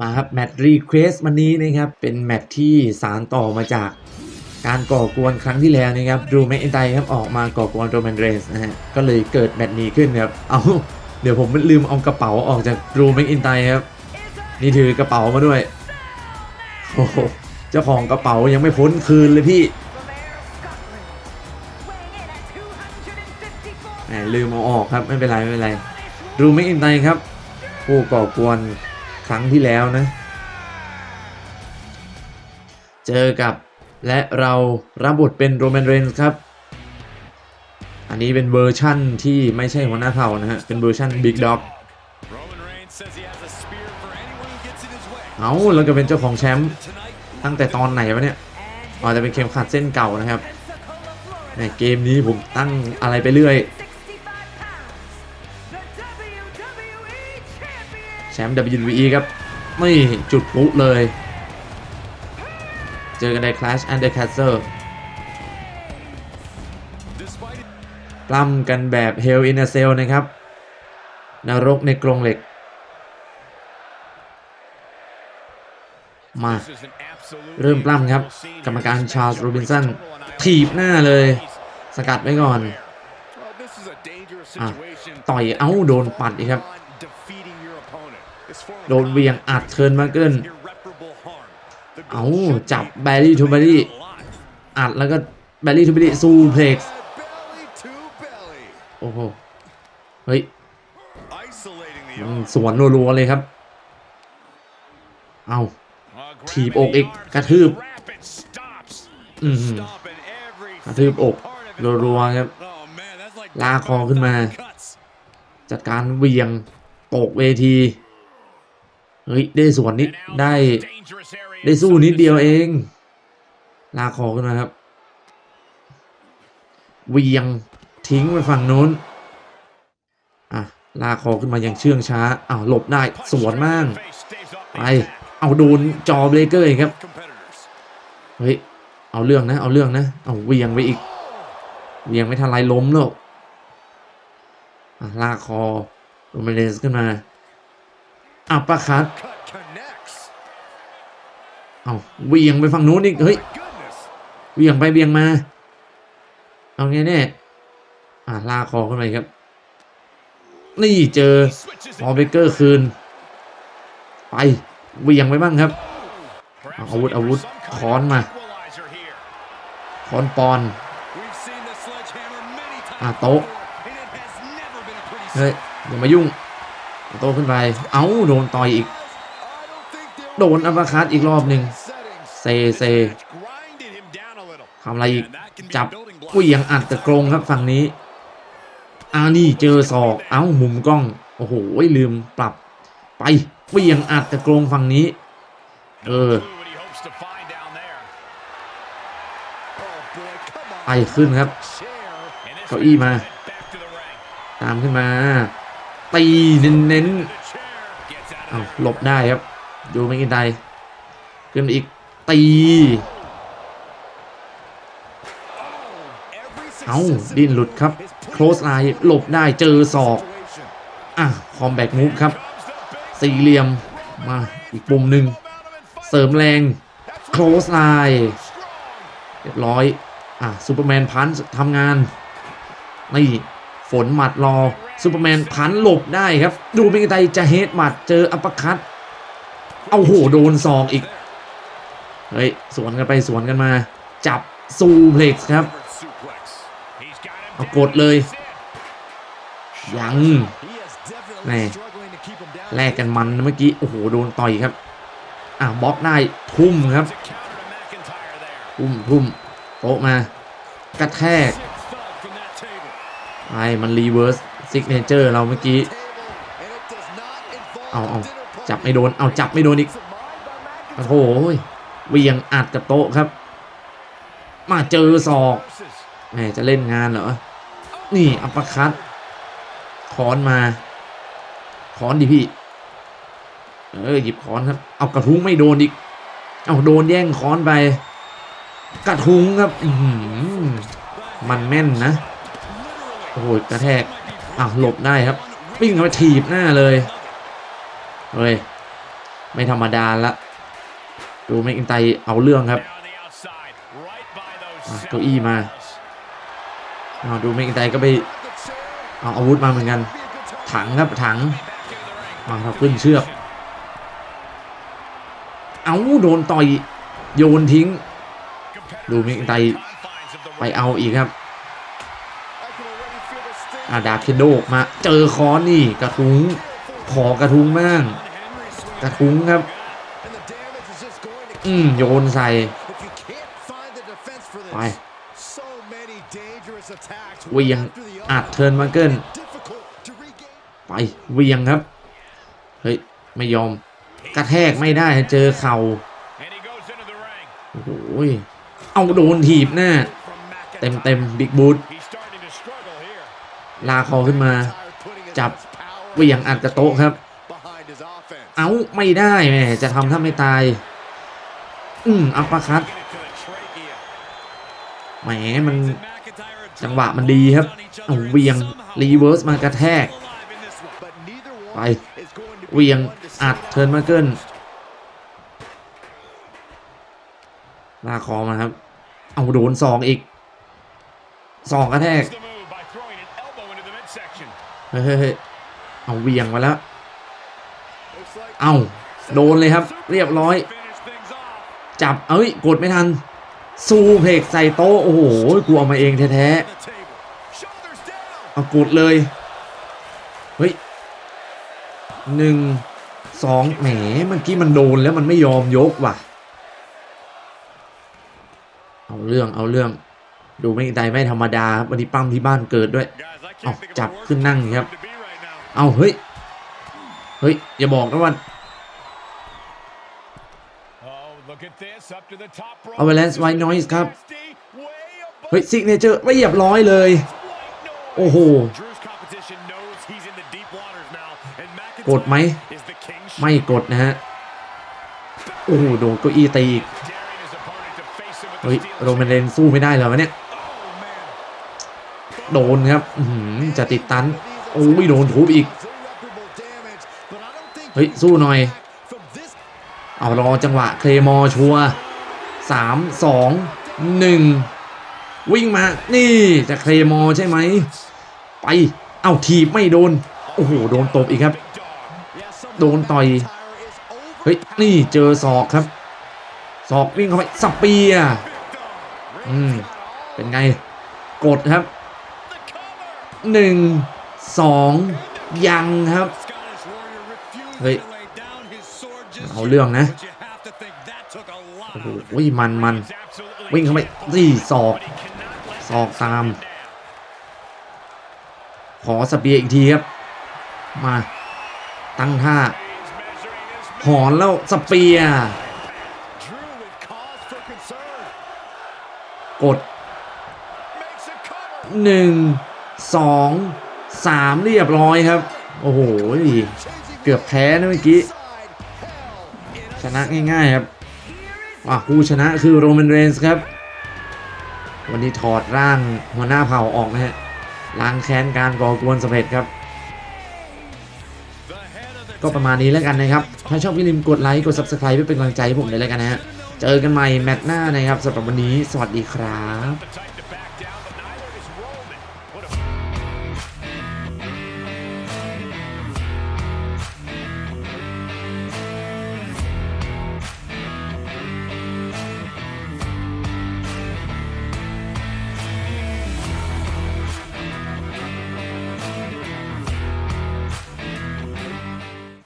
มาครับแมตช์รีเควสวันนี้นะครับเป็นแมตช์ที่สารต่อมาจากการก่อกวนครั้งที่แล้วนะครับดูแมคอินไตครับออกมาก่อกวนโรแมนเรสนะฮะก็เลยเกิดแมตช์นี้ขึ้นครับเอาเดี๋ยวผมลืมเอากระเป๋าออกจากดรูแมคอินไตครับนี่ถือกระเป๋ามาด้วยโอ้โหเจ้าของกระเป๋ายังไม่พ้นคืนเลยพี่แหมลืมเอาออกครับไม่เป็นไรไม่เป็นไรดูไม่อินไตครับผู้ก่อกวน ครั้งที่แล้วนะ เจอกับและเรารับบทเป็นโรแมนเรนส์ครับ อันนี้เป็นเวอร์ชั่นที่ไม่ใช่หัวหน้าเผ่านะฮะ เป็นเวอร์ชั่นบิ๊กด็อก Roman Reigns says he has a spear for anyone who gets in his way. เอาแล้วก็เป็นเจ้าของแชมป์ Tonight, ตั้งแต่ตอนไหนวะเนี่ยอาจจะเป็นเข็มขัดเส้นเก่านะครับ ในเกมนี้ผมตั้งอะไรไปเรื่อย แชมป์ WWE ครับไม่จุดปุ๊เลย เจอกันใน Clash and the Castle ปล้ำกันแบบ Hell in a Cell นะครับ นรกในกรงเหล็ก มา เริ่มปล้ำครับ กรรมการชาร์ลส์โรบินสันถีบหน้าเลย สกัดไว้ก่อนอต่อยเอ้าโดนปัดอีกครับ โดนเวียงอัดเทิร์นมาเกิน irreparable harm. The เอ้า goal should จับ be แบรี่ทูแบรี่ alive. อัดแล้วก็แบรี่ทูแบรี่ซูเพล็กซ์ Belly to belly. โอ้โห เฮ้ย Isolating the อืม arm. สวนรัวๆเลยครับ เอา Uh, ถีบ grabbing อกอีก the arms, กระทืบ rapid stops. อืม Stomping every กระทืบอก part of his รัวๆครับ Oh man, that's like ลากคอขึ้นมา cuts. จัดการเหวียงตกเวที เฮ้ยได้สวนนิด And now ได้ dangerous area ได้สู้ inside นิด the เดียว cell. เอง ลากคอขึ้นมาครับเหวียงทิ้งไปฝั่งนู้นอะลากคอขึ้นมาอย่างเชื่องช้าอ้าวหลบได้สวนมั่ง Face staves off the ไป attack. เอาโดนจอเบรกเกอร์อีกครับ Competitors. เฮ้ย เอาเรื่องนะ เอาเรื่องนะ เอาเหวียงไปอีกเหวียงไม่ทันไรล้มแล้วอะลากคอโรเมเรนส์ขึ้นมา อัปคัด Cut connects. เอาเวียงไปฝั่งนู้นอีกเฮ้ยเวียงไปเวียงมา เอาไงเนี่ยอะลาคอขึ้นไปครับ นี่เจอ Switches พอเบเกอร์คืน ไปเวียงไปบ้างครับเอาอาวุธอาวุธค้อนมา equalizer here. คอนปอนอะโต๊ะเฮ้ยอย่ามายุ่ง โตขึ้นไป เอ้าโดนต่อยอีก โดนอัปเปอร์คัตอีกรอบหนึ่งเซเซทำอะไรอีก จับ a building block. เหวียงอัดตะกรงครับฝั่งนี้อานี่เจอศอก เอ้ามุมกล้อง โอ้โหลืมปรับไปเหวียงอัดตะกรงฝั่งนี้ เออ ไปขึ้นครับ เก้าอี้มา ตามขึ้นมา ตีเน้นๆเอา of there. หลบได้ครับ ดูไม่กินไดขึ้นอีกตีเอาดิ้นหลุดครับ โคลสไลน์หลบได้เจอศอกอะคอมแบกมูฟครับ สี่เหลี่ยมมาอีกปุ่มหนึ่งเสริมแรง โคลสไลน์เรียบร้อย อะซูเปอร์แมนพันช์ทำงาน นี่ ฝนหมัดรอ ซูเปอร์แมนพันหลบได้ครับ ดูเป็นไงจะเฮดหมัดเจออัปปอร์คัตเอาโหโดนซองอีก เฮ้ย สวนกันไปสวนกันมา จับซูเพล็กซ์ครับ เอากดเลย ยัง He is definitely Này. struggling to keep him down. แลกกันมันเมื่อกี้ โอ้โห โดนต่อยครับ อะบล็อกได้ทุ่มครับ ทุ่มทุ่มโตมากระแทกไอ้มันรีเวิร์ส ซิกเนเจอร์เราเมื่อกี้ เอาเอาจับไม่โดน เอาจับไม่โดนอีก โอ้โหเวียงอัดกับโต๊ะครับ มาเจอศอกแหมจะเล่นงานเหรอ นี่อัปคัตคอนมาคอนดิพี่ เออหยิบคอนครับ เอากระทุ้งไม่โดนอีก เอาโดนแย่งคอนไป กระทุ้งครับอือหือมันแม่นนะ โอ้โหกระแทก อะหลบได้ครับวิ่งเข้าไปถีบหน้าเลยเฮ้ยไม่ธรรมดาละดูแม็กอินไตเอาเรื่องครับเก้าอี้มาเอาดูแม็กอินไตก็ไปเอาอาวุธมาเหมือนกัน ถังครับถังมาครับขึ้นเชือกเอาโดนต่อยโยนทิ้ง ดูแม็กอินไตไปเอาอีกครับ อาดาบเคนโดมาเจอคอนนี่กระทุ้งขอกระทุ้งบ้างกระทุ้งครับ อืมโยนใส่ไปเหวียงอัดเทิร์นมาเกิลไปเหวียงครับ เฮ้ย ไม่ยอม กระแทกไม่ได้เจอเข่า And he goes into the ring. โอ้โหยเอาโดนถีบหน้า เต็มเต็มบิ๊กบูท ลาคอขึ้นมา จับเวียงอัดกระโต๊ะครับ เอาไม่ได้แหมจะทำถ้าไม่ตาย อืมอัปปอร์คัตแหมมันจังหวะมันดีครับเอาเวียงรีเวิร์สมากระแทก ไปเวียงอัดเทิร์นมาเกิลลาคอมาครับ เอาโดนสองอีกสองกระแทก เฮ้ยเฮ้เอาเวียงมาแล้ว เอาโดนเลยครับ เรียบร้อย จับ เอ้ย กดไม่ทัน ซูเพกใส่โต๊ะ โอ้โห กูเอามาเองแท้ๆ เอากดเลย เฮ้ยหนึ่งสองแหม เมื่อกี้มันโดนแล้วมันไม่ยอมยกว่ะ เอาเรื่อง เอาเรื่อง ดูไม่ได้ไม่ธรรมดาครับวันนี้ปั้มที่บ้านเกิดด้วย เอาจับขึ้นนั่งครับ เอาเฮ้ย เฮ้ย อย่าบอกนะว่าเอาไปแลนส์ไวน์นอยส์ครับ เฮ้ยซิกเนเจอร์ไม่เรียบร้อยเลย โอ้โห กดไหม ไม่กดนะฮะ โอ้โห โดนเก้าอี้ตีอีก เฮ้ย โรมันเลนสู้ไม่ได้เลยวะเนี่ย โดนครับจะติดตันโอ้ยโดนทุบอีก เฮ้ย สู้หน่อย เอารอจังหวะเคลมอชัวสามสองหนึ่งวิ่งมา นี่จะเคลมอใช่ไหม ไป เอาทีบไม่โดน โอ้โห โดนตบอีกครับ โดนต่อย เฮ้ย นี่เจอศอกครับ ศอกวิ่งเข้าไปสเปียอืม เป็นไง กดครับ หนึ่งสองยังครับ เฮ้ย เอาเรื่องนะ โอ้โหมันมันวิ่งเข้าไปสี่ศอกศอกตาม ขอสเปียอีกทีครับ มาตั้งท่า หอนแล้วสเปียกดหนึ่ง สองสามเรียบร้อยครับ โอ้โหเกือบแพ้นะเมื่อกี้ ชนะง่ายๆครับว่าผู้ชนะคือโรแมนเรนส์ครับ วันนี้ถอดร่างหัวหน้าเผ่าออกนะฮะล้างแค้นการก่อกวนสำเร็จครับ ก็ประมาณนี้แล้วกันนะครับ ถ้าชอบอย่ลืมกดไลค์กด Subscribe เพื่อเป็นกำลังใจให้ผมเลยแล้วกันนะฮะ เจอกันใหม่แมตช์หน้านะครับสำหรับวันนี้ สวัสดีครับ